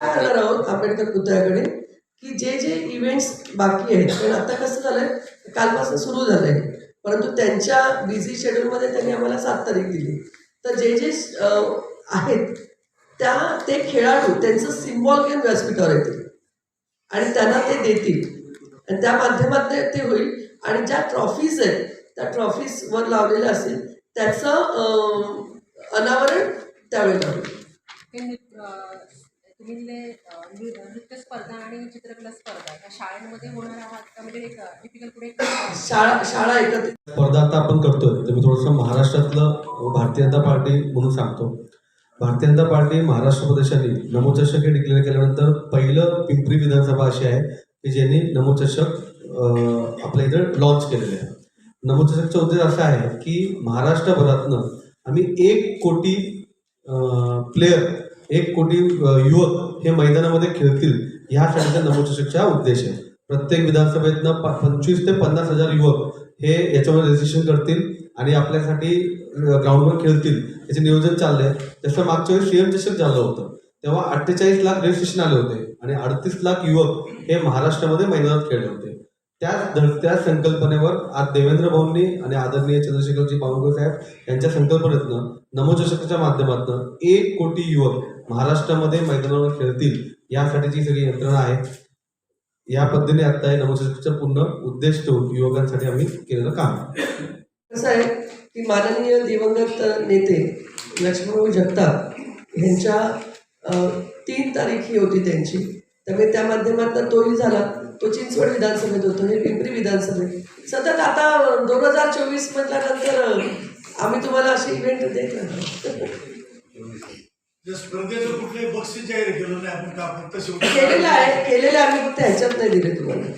काय करणार आहोत आंबेडकर पुतळ्याकडे की जे जे इव्हेंट्स बाकी आहेत पण आता कसं झालंय कालपासून सुरू झालंय परंतु त्यांच्या बिझी शेड्यूलमध्ये त्यांनी आम्हाला सात तारीख दिली. तर जे जे आहेत त्या ते खेळाडू त्यांचं सिम्बॉल घेऊन व्यासपीठावर येतील. आणि त्यांना ते देतील. आणि त्या माध्यमात ते होईल. आणि ज्या ट्रॉफीज आहेत त्या ट्रॉफीज वर लावलेल्या असतील त्याचं अनावरण त्यावेळेला होईल तुम्ही नृत्य स्पर्धा आणि चित्रकला स्पर्धा शाळांमध्ये होणार आहात का? म्हणजे एक टिपिकल पुढे शाळा शाळा एकत्रित स्पर्धा आता आपण करतोय. तर मी थोडंसं महाराष्ट्रातलं भारतीय जनता पार्टी म्हणून सांगतो. भारतीय जनता पार्टी महाराष्ट्र प्रदेशाने नमोचषक हे डिक्लेअर केल्यानंतर पहिलं पिंपरी विधानसभा अशी आहे की ज्यांनी नमोचषक आपल्या इथं लॉन्च केलेलं आहे. नमोचषकचा उद्देश असा आहे की महाराष्ट्रभरातनं आम्ही एक कोटी प्लेयर एक कोटी युवक हे मैदानामध्ये खेळतील ह्या शाळेच्या नमोचषकचा उद्देश आहे. प्रत्येक विधानसभेतनं प- पंचवीस ते पन्नास हजार युवक हे याच्यामध्ये रजिस्ट्रेशन करतील आणि आपल्यासाठी ग्राउंडवर खेळतील. याचे नियोजन चाललंय. जसं मागच्या वेळी सीएम चषक झालं होतं तेव्हा अठ्ठेचाळीस लाख रजिस्ट्रेशन आले होते आणि अडतीस लाख युवक हे महाराष्ट्रामध्ये मैदानात खेळले होते. त्याच धर त्याच संकल्पनेवर आज देवेंद्र भाऊंनी आणि आदरणीय चंद्रशेखरजी बावनकुळे साहेब यांच्या संकल्पनेतनं नमोचषकाच्या माध्यमातून एक कोटी युवक महाराष्ट्रामध्ये मैदानावर खेळतील यासाठीची सगळी यंत्रणा आहे या पद्धतीने आता हे नमोचषकचा पूर्ण उद्देश ठेवून युवकांसाठी आम्ही केलेलं काम. कसं आहे की माननीय दिवंगत नेते लक्ष्मणभाऊ जगताप यांच्या तीन तारीख ही होती त्यांची. त्यामुळे त्या माध्यमातून तोही झाला. तो चिंचवड विधानसभेत होतो हे पिंपरी विधानसभेत. सतत आता दोन हजार चोवीस म्हटल्यानंतर आम्ही तुम्हाला असे इव्हेंट देत राहणार जर स्पर्धेचं कुठलंही बक्षीस जाहीर केलं नाही आपण का फक्त केलेलं आहे केलेलं आहे आम्ही फक्त ह्याच्यात नाही दिले तुम्हाला.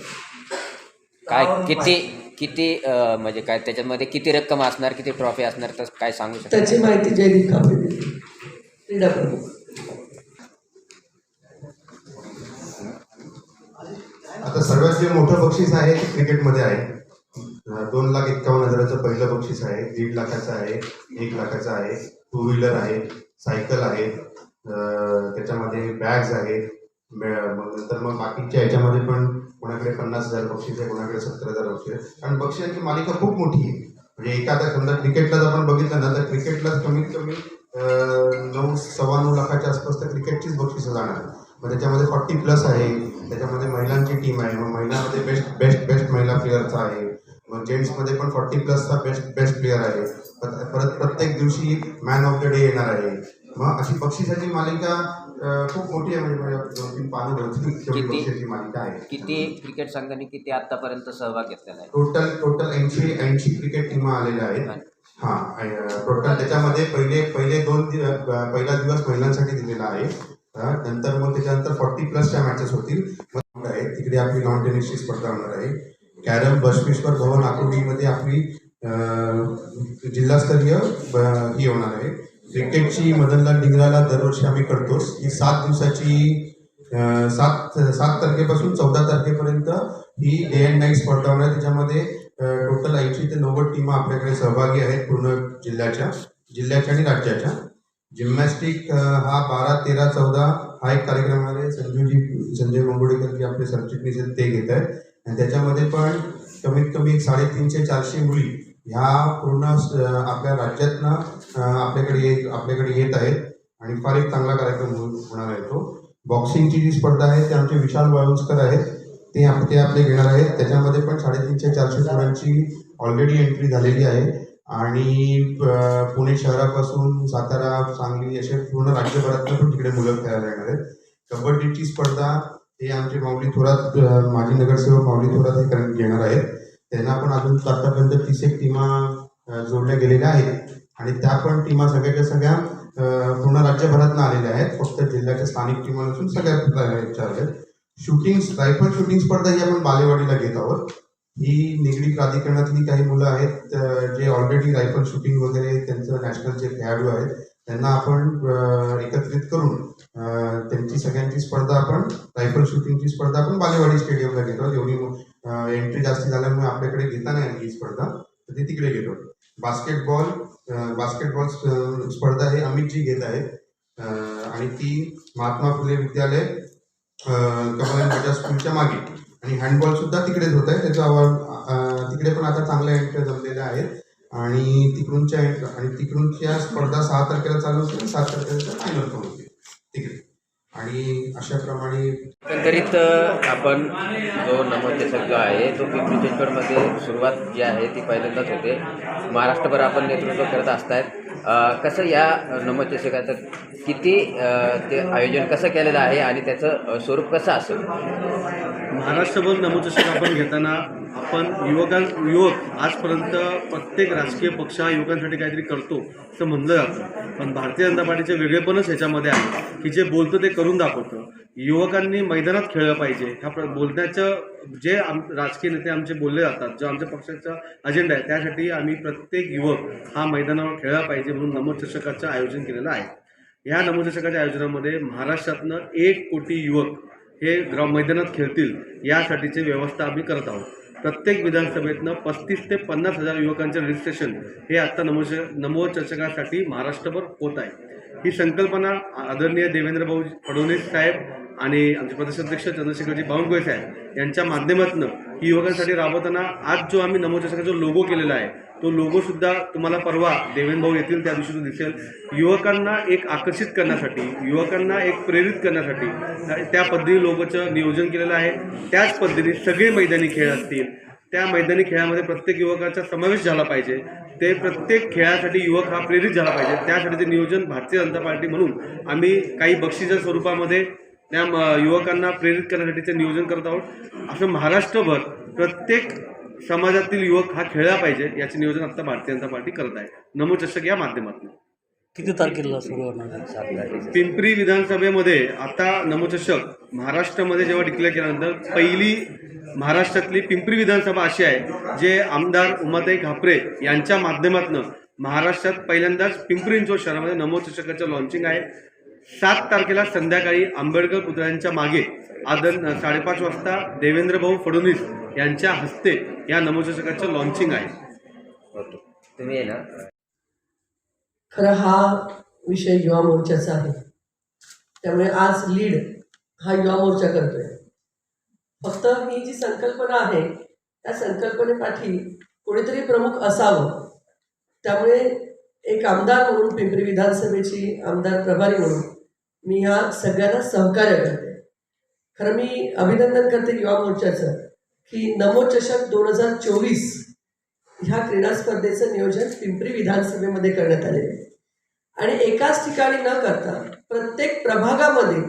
काय किती किती म्हणजे काय त्याच्यामध्ये किती रक्कम असणार किती ट्रॉफी असणार तर काय सांगू शकता? त्याची माहिती जयदीप कापडे क्रीडा प्रमुख आता सर्वात जे मोठं बक्षीस आहे ते क्रिकेटमध्ये आहे. दोन लाख एक्कावन्न हजाराचं पहिलं बक्षीस आहे. दीड लाखाचं आहे एक लाखाचं आहे. टू व्हीलर आहे सायकल आहे. त्याच्यामध्ये बॅग्स आहेत मग नंतर मग बाकीच्या याच्यामध्ये पण कोणाकडे पन्नास हजार बक्षीस आहे कोणाकडे सत्तर हजार बक्षीस आहे. कारण बक्षिसांची मालिका खूप मोठी आहे. म्हणजे एखादा समजा क्रिकेटलाच आपण बघितलं ना तर क्रिकेटलाच कमीत कमी नऊ सव्वा नऊ लाखाच्या आसपास तर क्रिकेटचीच बक्षिसं जाणार मग त्याच्यामध्ये फॉर्टी प्लस आहे. त्याच्यामध्ये महिलांची टीम आहे. मग महिलांमध्ये बेस्ट बेस्ट बेस्ट महिला प्लेअरचा आहे. मग जेंट्समध्ये पण फॉर्टी प्लसचा बेस्ट बेस्ट प्लेअर आहे. परत परत प्रत्येक दिवशी मॅन ऑफ द डे येणार आहे. मग अशी बक्षिसाची मालिका खूप मोठी आहे. म्हणजे? बक्षिसाची मालिका आहे. किती क्रिकेट संघांनी किती आतापर्यंत सहभाग घेतलेला आहे? टोटल टोटल ऐंशी ऐंशी क्रिकेट टीमा आलेल्या आहेत. हां टोटल त्याच्यामध्ये पहिले पहिले दोन पहिला दिवस महिलांसाठी दिलेला आहे. नंतर मग त्याच्यानंतर फॉर्टी प्लसच्या मॅचेस होतील. मग आहे तिकडे आपली नॉन टेनिसची स्पर्धा होणार आहे. कॅरम बसवेश्वर भवन आकुर्डीमध्ये आपली जिल्हास्तरीय ही होणार आहे. क्रिकेटची मदनलाल डिंगराला दरवर्षी आम्ही करतोच. ही सात दिवसाची सात सात तारखेपासून चौदा तारखेपर्यंत ही डे अँड नाईट स्पर्धा होणार आहे. त्याच्यामध्ये टोटल ऐंशी ते नव्वद टीमा आपल्याकडे सहभागी आहेत पूर्ण जिल्ह्याच्या जिल्ह्याच्या आणि राज्याच्या. जिम्नॅस्टिक हा बारा तेरा चौदा हा एक कार्यक्रम आहे. संजूजी संजय मंगोडेकर जे आपले सरचिटणीस आहेत ते घेत आहेत. आणि त्याच्यामध्ये पण कमीत कमी एक साडेतीनशे चारशे मुली ह्या पूर्ण आपल्या राज्यातनं आपल्याकडे येत आपल्याकडे येत आहेत. आणि फार एक चांगला कार्यक्रम होणार आहे तो. बॉक्सिंगची जी स्पर्धा आहे ते आमचे विशाल वाळुंजकर आहेत. ते आप ते आपले घेणार आहेत. त्याच्यामध्ये पण साडेतीनशे चारशे मुलांची ऑलरेडी एंट्री झालेली आहे. आणि पुणे शहरापासून सातारा सांगली असे पूर्ण राज्यभरातनं पण तिकडे मुलं खेळायला येणार आहेत. कबड्डीची स्पर्धा हे आमचे माऊली थोरात माजी नगरसेवक माऊली थोरात हे करण- घेणार आहेत. त्यांना पण अजून आतापर्यंत तीस एक टीमा जोडल्या गेलेल्या आहेत. आणि त्या पण टीमा सगळ्याच्या सगळ्या पूर्ण राज्यभरातनं आलेल्या आहेत. फक्त जिल्ह्याच्या स्थानिक टीमा नसून सगळ्या ह्याच्या आहेत. शूटिंग रायफल शूटिंग स्पर्धा ही आपण बालेवाडीला घेत आहोत. ही निगडी प्राधिकरणातली काही मुलं आहेत जे ऑलरेडी रायफल शूटिंग वगैरे त्यांचं नॅशनल जे खेळाडू आहेत त्यांना आपण एकत्रित करून त्यांची सगळ्यांची स्पर्धा आपण रायफल शूटिंगची स्पर्धा आपण बालेवाडी स्टेडियमला घेतो. एवढी एंट्री जास्त झाल्यामुळे आपल्याकडे घेता नाही ही स्पर्धा. तर ती तिकडे घेतो. बास्केटबॉल बास्केटबॉल स्पर्धा हे अमितजी घेत आहेत. आणि ती महात्मा फुले विद्यालय कमल माझ्या स्कूलच्या मागे. आणि हँडबॉल सुद्धा तिकडेच होत आहे त्याचा आवाज तिकडे पण आता चांगल्या एंट्री जमलेल्या आहेत आणि तिकडूनच्या आणि तिकडूनच्या स्पर्धा सहा तारखेला चालू होतील सात तारखेला फायनल पण होतील तिकडे आणि अशाप्रमाणे एकंदरीत आपण जो नमोचषक जो आहे तो पिंपरी चिंचवडमध्ये सुरुवात जी आहे ती पहिल्यांदाच होते महाराष्ट्रभर आपण नेतृत्व करत असतायत कसं या नमोचषकाचं किती ते आयोजन कसं केलेलं आहे आणि त्याचं स्वरूप कसं असेल? महाराष्ट्रभर नमोचषक आपण घेताना आपण युवकां युवक आजपर्यंत प्रत्येक राजकीय पक्ष हा युवकांसाठी काहीतरी करतो असं म्हणलं जातं. पण भारतीय जनता पार्टीचे वेगळेपणच ह्याच्यामध्ये आहे की जे बोलतं ते करून दाखवतं. युवकांनी मैदानात खेळलं पाहिजे. ह्या प्र बोलण्याचं जे आम राजकीय नेते आमचे बोलले जातात जो आमच्या पक्षाचा अजेंडा आहे त्यासाठी आम्ही प्रत्येक युवक हा मैदानावर खेळला पाहिजे म्हणून नमोचषकाचं आयोजन केलेलं आहे. या नमोचषकाच्या आयोजनामध्ये महाराष्ट्रातनं एक कोटी युवक हे ग्रा मैदानात खेळतील यासाठीची व्यवस्था आम्ही करत आहोत. प्रत्येक विधानसभेतनं पस्तीस ते पन्नास हजार युवकांचे रजिस्ट्रेशन हे आत्ता नमोच नमोचषकासाठी महाराष्ट्रभर होत आहे. ही संकल्पना आदरणीय देवेंद्रभाऊ फडणवीस साहेब आणि आमचे प्रदेशाध्यक्ष चंद्रशेखरजी बावनकुळे साहेब यांच्या माध्यमातून ही युवकांसाठी राबवताना आज जो आम्ही नमोचषकाचा जो लोगो केलेला आहे तो लोगोसुद्धा तुम्हाला परवा देवेंद्र भाऊ येतील त्या दिवशी तो दिसेल. युवकांना एक आकर्षित करण्यासाठी युवकांना एक प्रेरित करण्यासाठी त्या पद्धतीने लोगोचं नियोजन केलेलं आहे. त्याच पद्धतीने सगळे मैदानी खेळ असतील त्या मैदानी खेळामध्ये प्रत्येक युवकाचा समावेश झाला पाहिजे. ते प्रत्येक खेळासाठी युवक हा प्रेरित झाला पाहिजे. त्यासाठीचे नियोजन भारतीय जनता पार्टी म्हणून आम्ही काही बक्षिसाच्या स्वरूपामध्ये त्या युवकांना प्रेरित करण्यासाठीचे नियोजन करत आहोत. असं महाराष्ट्रभर प्रत्येक समाजातील युवक हा खेळला पाहिजे याचे नियोजन आता भारतीय जनता पार्टी करत आहे. नमो चषक या माध्यमातून. किती तारखेला सुरू होणार? पिंपरी विधानसभेमध्ये आता नमोचषक महाराष्ट्रामध्ये जेव्हा डिक्लेअर केल्यानंतर पहिली महाराष्ट्रातली पिंपरी विधानसभा अशी आहे जे आमदार उमाताई घापरे यांच्या माध्यमातून महाराष्ट्रात पहिल्यांदाच पिंपरी चिंचवड शहरामध्ये नमोचषकाचं लॉन्चिंग आहे. सात तारखेला संध्याकाळी आंबेडकर पुतळ्यांच्या मागे आदर साडेपाच वाजता देवेंद्र भाऊ फडणवीस यांच्या हस्ते या नमोचषकाचं लॉन्चिंग आहे. तुम्ही ना. खरं हा विषय युवा मोर्चाचा आहे. त्यामुळे आज लीड हा युवा मोर्चा करतोय. फक्त ही जी संकल्पना आहे त्या संकल्पनेपाठी कोणीतरी प्रमुख असावं त्यामुळे एक आमदार म्हणून पिंपरी विधानसभेची आमदार प्रभारी म्हणून मी ह्या सगळ्यांना सहकार्य करते. खरं मी अभिनंदन करते युवा मोर्चाचं की नमोचषक दोन हजार चोवीस ह्या क्रीडा स्पर्धेचं नियोजन पिंपरी विधानसभेमध्ये करण्यात आलेलं आहे आणि एकाच ठिकाणी न करता प्रत्येक प्रभागामध्ये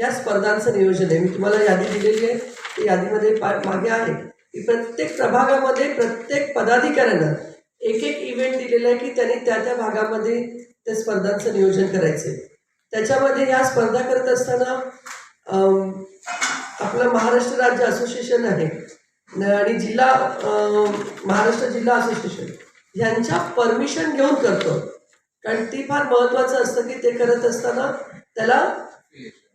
या स्पर्धांचं नियोजन आहे. मी तुम्हाला यादी दिलेली आहे. ती यादीमध्ये पा मागे आहे की प्रत्येक प्रभागामध्ये प्रत्येक पदाधिकाऱ्यांना एक एक इव्हेंट दिलेला आहे की त्यांनी त्या त्या भागामध्ये त्या स्पर्धांचं नियोजन करायचं आहे त्याच्यामध्ये या स्पर्धा करत असताना आपलं महाराष्ट्र राज्य असोसिएशन आहे आणि जिल्हा महाराष्ट्र जिल्हा असोसिएशन. यांच्या परमिशन घेऊन करतो. कारण ती फार महत्त्वाचं असतं की ते करत असताना त्याला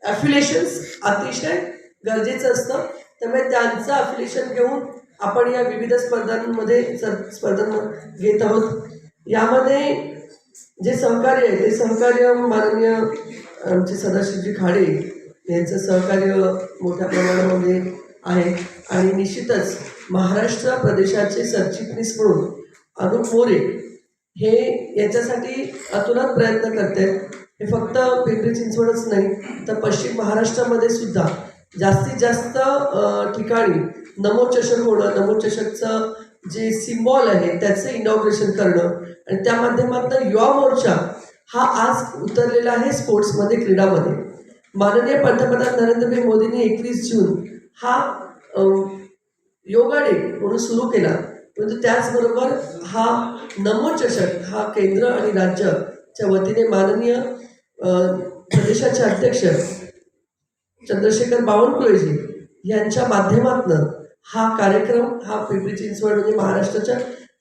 ॲफिलेशन्स अतिशय गरजेचं असतं. त्यामुळे त्यांचं अफिलेशन घेऊन आपण या विविध स्पर्धांमध्ये स्पर्धा घेत आहोत. यामध्ये जे सहकार्य आहे ते सहकार्य माननीय आमचे सदाशिवजी खाडे यांचं सहकार्य मोठ्या प्रमाणामध्ये आहे. आणि निश्चितच महाराष्ट्र प्रदेशाचे सरचिटणीस म्हणून अरुण मोरे हे याच्यासाठी अतुलत प्रयत्न करते हे फक्त पिंपरी चिंचवडच नाही तर पश्चिम महाराष्ट्रामध्ये सुद्धा जास्तीत जास्त ठिकाणी नमोचषक होणं नमोचषकचं जे सिम्बॉल आहे त्याचं इनॉग्रेशन करणं आणि त्या माध्यमातून युवा मोर्चा हा आज उतरलेला आहे स्पोर्ट्समध्ये क्रीडामध्ये. माननीय पंतप्रधान नरेंद्रभाई मोदींनी एकवीस जून हा योगा डे म्हणून सुरू केला. परंतु त्याचबरोबर हा नमोचषक हा केंद्र आणि राज्याच्या वतीने माननीय प्रदेशाचे अध्यक्ष चंद्रशेखर बावनकुळेजी यांच्या माध्यमातून हा कार्यक्रम हा पिंपरी चिंचवड म्हणजे महाराष्ट्राच्या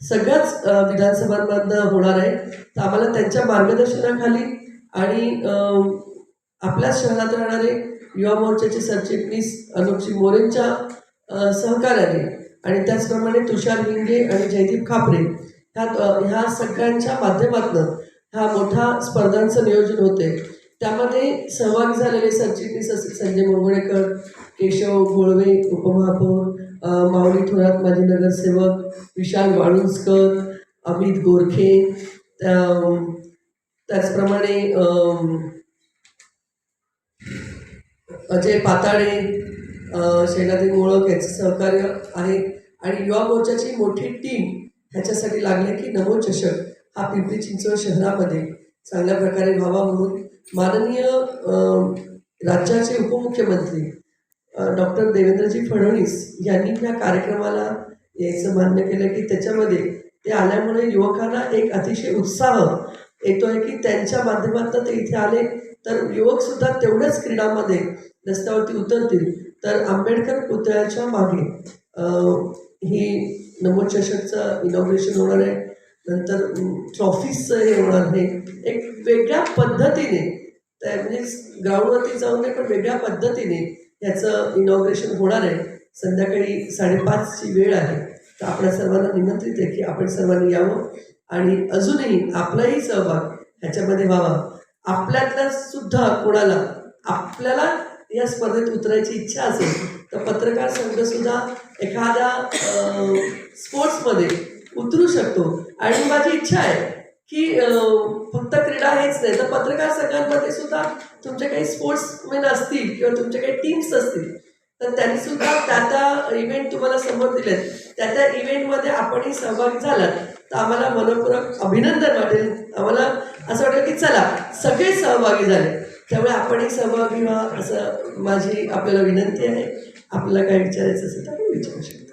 सगळ्याच विधानसभांमधनं होणार आहे. तर आम्हाला त्यांच्या मार्गदर्शनाखाली आणि आपल्याच शहरात राहणारे युवा मोर्चाचे सरचिटणीस अनुपजी मोरेंच्या सहकार्याने आणि त्याचप्रमाणे तुषार हिंगे आणि जयदीप खापरे ह्या ह्या सगळ्यांच्या माध्यमातून हा मोठा स्पर्धांचं नियोजन होते त्यामध्ये सहभागी झालेले सरचिटणीस असतील संजय मंगोळेकर केशव घोळवे उपमहापौर माऊली थोरात माजी नगरसेवक विशाल वाळुंजकर अमित गोरखे त्या- त्याचप्रमाणे अजय पाताळे अ, मोळक यांचं सहकार्य आहे. आणि युवा मोर्चाची मोठी टीम ह्याच्यासाठी लागली की नमो चषक हा पिंपरी चिंचवड शहरामध्ये चांगल्या प्रकारे व्हावा म्हणून माननीय राज्याचे उपमुख्यमंत्री डॉक्टर देवेंद्रजी फडणवीस यांनी ह्या कार्यक्रमाला यायचं मान्य केलं की त्याच्यामध्ये ते आल्यामुळे युवकांना एक अतिशय उत्साह येतो आहे की त्यांच्या माध्यमातून ते इथे आले. तर युवकसुद्धा तेवढ्याच क्रीडामध्ये रस्त्यावरती उतरतील. तर आंबेडकर पुतळ्याच्या मागे ही नमोचषकचं इनॉग्रेशन होणार आहे. नंतर ट्रॉफीजचं हे होणार हे एक वेगळ्या पद्धतीने त्या म्हणजे ग्राउंडवरती जाऊन नाही पण वेगळ्या पद्धतीने याचं इनॉग्रेशन होणार आहे. संध्याकाळी साडेपाचची वेळ आहे. तर आपल्या सर्वांना निमंत्रित आहे की आपण सर्वांनी यावं. आणि अजूनही आपलाही सहभाग ह्याच्यामध्ये व्हावा. आपल्यातल्या सुद्धा कोणाला आपल्याला या स्पर्धेत उतरायची इच्छा असेल तर पत्रकार संघ सुद्धा एखाद्या स्पोर्ट्समध्ये उतरू शकतो. आणि माझी इच्छा आहे की फक्त क्रीडा हेच नाही तर पत्रकार संघांमध्ये सुद्धा तुमचे काही स्पोर्ट्समेन असतील किंवा तुमचे काही टीम्स असतील तर त्यांनी सुद्धा त्या त्या इव्हेंट तुम्हाला समोर दिलेत. त्या त्या इव्हेंटमध्ये आपणही सहभागी झालात. तर आम्हाला मनपूर्वक अभिनंदन वाटेल. आम्हाला असं वाटेल की चला सगळे सहभागी झाले. त्यामुळे आपणही सहभागी व्हा असं माझी आपल्याला विनंती आहे. आपल्याला काय विचारायचं असेल तर आपण विचारू शकतो.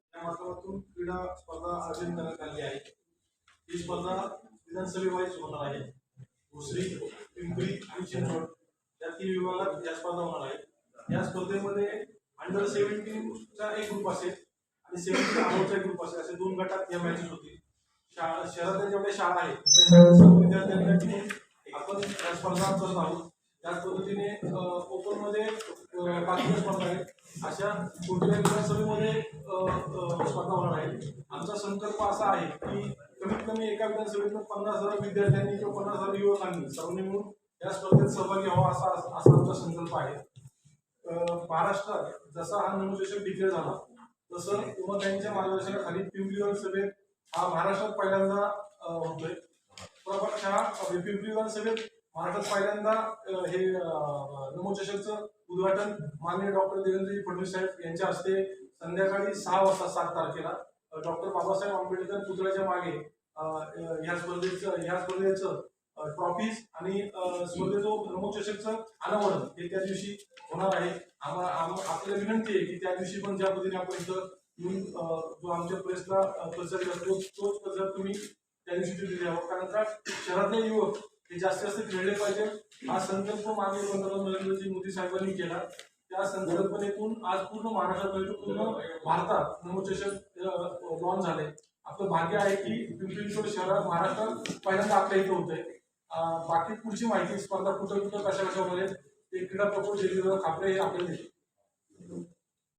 ही स्पर्धा विधानसभेवाईज होणार आहे दुसरी पिंपरी आणि चिंचवड. या तीन विभागात या स्पर्धा होणार आहेत. या स्पर्धेमध्ये अंडर सेव्हन्टीनचा एक ग्रुप असेल आणि सेव्हन्टीन अबोवचा एक ग्रुप असेल. असे दोन गटात या मॅचेस होतील. शाळा शहरातल्या जेवढ्या शाळा आहेत त्या शाळेतील सर्व विद्यार्थ्यांना आपण या स्पर्धा करत आहोत. त्याच पद्धतीने ओपनमध्ये बाकीच्या स्पर्धा आहेत. अशा कुठल्याही विधानसभेमध्ये स्पर्धा होणार आहेत. आमचा संकल्प असा आहे की कमीत कमी एका विधानसभेतून पन्नास हजार विद्यार्थ्यांनी किंवा पन्नास हजार युवकांनी सर्वांनी मिळून या स्पर्धेत सहभागी व्हावा असा असा आमचा संकल्प आहे. महाराष्ट्रात जसा हा नमुशेषक डिक्लेअर झाला तसं उमदांच्या मार्गदर्शनाखाली पिंपरी विधानसभेत हा महाराष्ट्रात पहिल्यांदा होतोय. प्रभात हा पिंपरी विधानसभेत महाराष्ट्रात पहिल्यांदा हे नमोचषकचं उद्घाटन माननीय डॉक्टर देवेंद्रजी फडणवीस साहेब यांच्या हस्ते संध्याकाळी सहा वाजता सात तारखेला. डॉक्टर बाबासाहेब आंबेडकर पुतळ्याच्या मागे ह्या स्पर्धेचं ह्या स्पर्धेचं ट्रॉफीज आणि स्पर्धेचं ब्रह्मचषकचं अनावरण हे त्या दिवशी होणार आहे. आम्हाला आपल्याला विनंती आहे की त्या दिवशी पण ज्या पद्धतीने आपण इथं येऊन जो आमच्या प्रेसला प्रचारित करतो तोच प्रचार तुम्ही त्या दिवशी तिथे द्यावा. कारण का शहरातले युवक हे जास्तीत जास्त खेळले पाहिजे. हा संकल्प मागे पंतप्रधान नरेंद्रजी मोदी साहेबांनी केला. त्या संकल्पनेतून आज पूर्ण महाराष्ट्रामध्ये म्हणजे पूर्ण भारतात ब्रह्मचषक लॉन्च झाले. आपलं भाग्य आहे की पिंपरी चिंचवड शहरात महाराष्ट्रात पहिल्यांदा आपल्या इथं होतंय. आहे बाकी पुढची माहिती स्पर्धा कुठं कुठं कशा कशामध्ये ते क्रीडा प्रकोप जयदेव खापरे आपल्याला